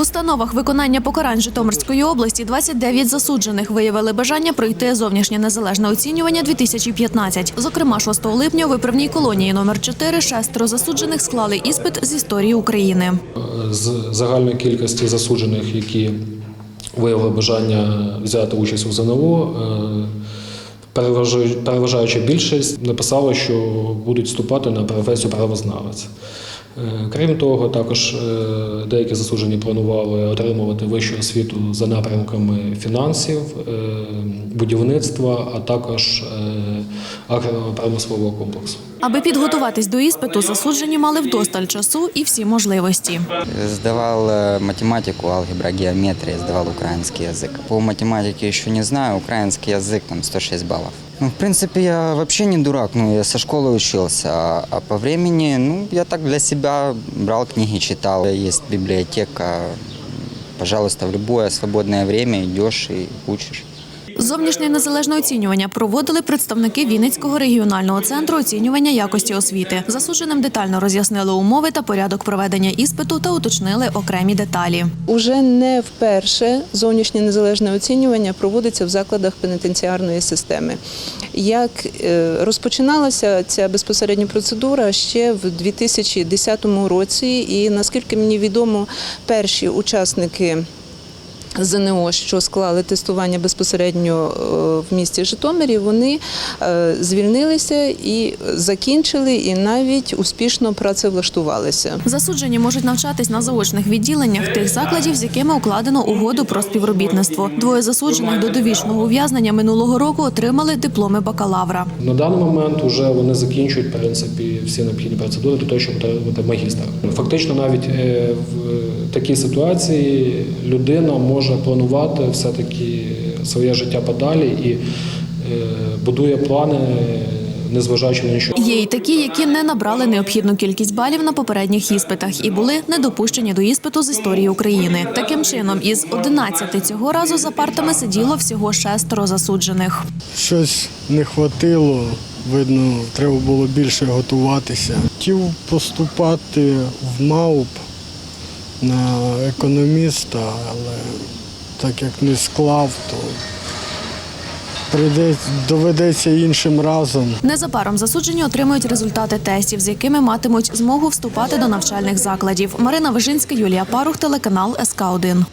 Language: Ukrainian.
В установах виконання покарань Житомирської області 29 засуджених виявили бажання пройти зовнішнє незалежне оцінювання 2015. Зокрема, 6 липня у виправній колонії номер 4 шестеро засуджених склали іспит з історії України. з загальної кількості засуджених, які виявили бажання взяти участь у ЗНО, е, переважаюча- більшість написала, що будуть вступати на професію правознавець. Е, Крім того, також е, деякі заслужені планували отримувати вищу освіту за напрямками фінансів, е, будівництва, а також агропромислового комплексу. Аби підготуватись до іспиту, засуджені мали вдосталь часу і всі можливості. Сдавал э, математику, алгебра, геометрия, сдавал украинский язык. По математике еще не знаю, украинский язык там 106 баллов. Ну, в принципе, я вообще не дурак, ну, я со школы учился, а, а по времени, ну, я так для себя брал книги, читал. Есть библиотека, пожалуйста, в любое свободное время идешь и учишь. Зовнішнє незалежне оцінювання проводили представники Вінницького регіонального центру оцінювання якості освіти. Засудженим детально роз'яснили умови та порядок проведення іспиту та уточнили окремі деталі. Уже не вперше зовнішнє незалежне оцінювання проводиться в закладах пенітенціарної системи. Як е, розпочиналася ця безпосередня процедура ще в 2010 році, і наскільки мені відомо, перші учасники. ЗНО, що склали тестування безпосередньо е, в місті Житомирі, вони е, звільнилися і закінчили, і навіть успішно працевлаштувалися. Засуджені можуть навчатись на заочних відділеннях тих закладів, з якими укладено угоду про співробітництво. Двоє засуджених до довічного ув'язнення минулого року отримали дипломи бакалавра. На даний момент вже вони закінчують в принципі всі необхідні процедури для того, щоб отримати магістра. Фактично, навіть е, в такій ситуації людина може планувати все таки своє життя подалі і е, будує плани, незважаючи на що. Є й такі, які не набрали необхідну кількість балів на попередніх іспитах і були недопущені до іспиту з історії України. Таким чином, із 11 цього разу за партами сиділо всього шестеро засуджених. щось не хватило. Видно, треба було більше готуватися. Хотів поступати в МАУП на економіста, але так як не склав, то прийдеться, доведеться іншим разом. Незабаром засуджені отримують результати тестів, з якими матимуть змогу вступати до навчальних закладів. Марина Вижинська, Юлія Парух, телеканал СК 1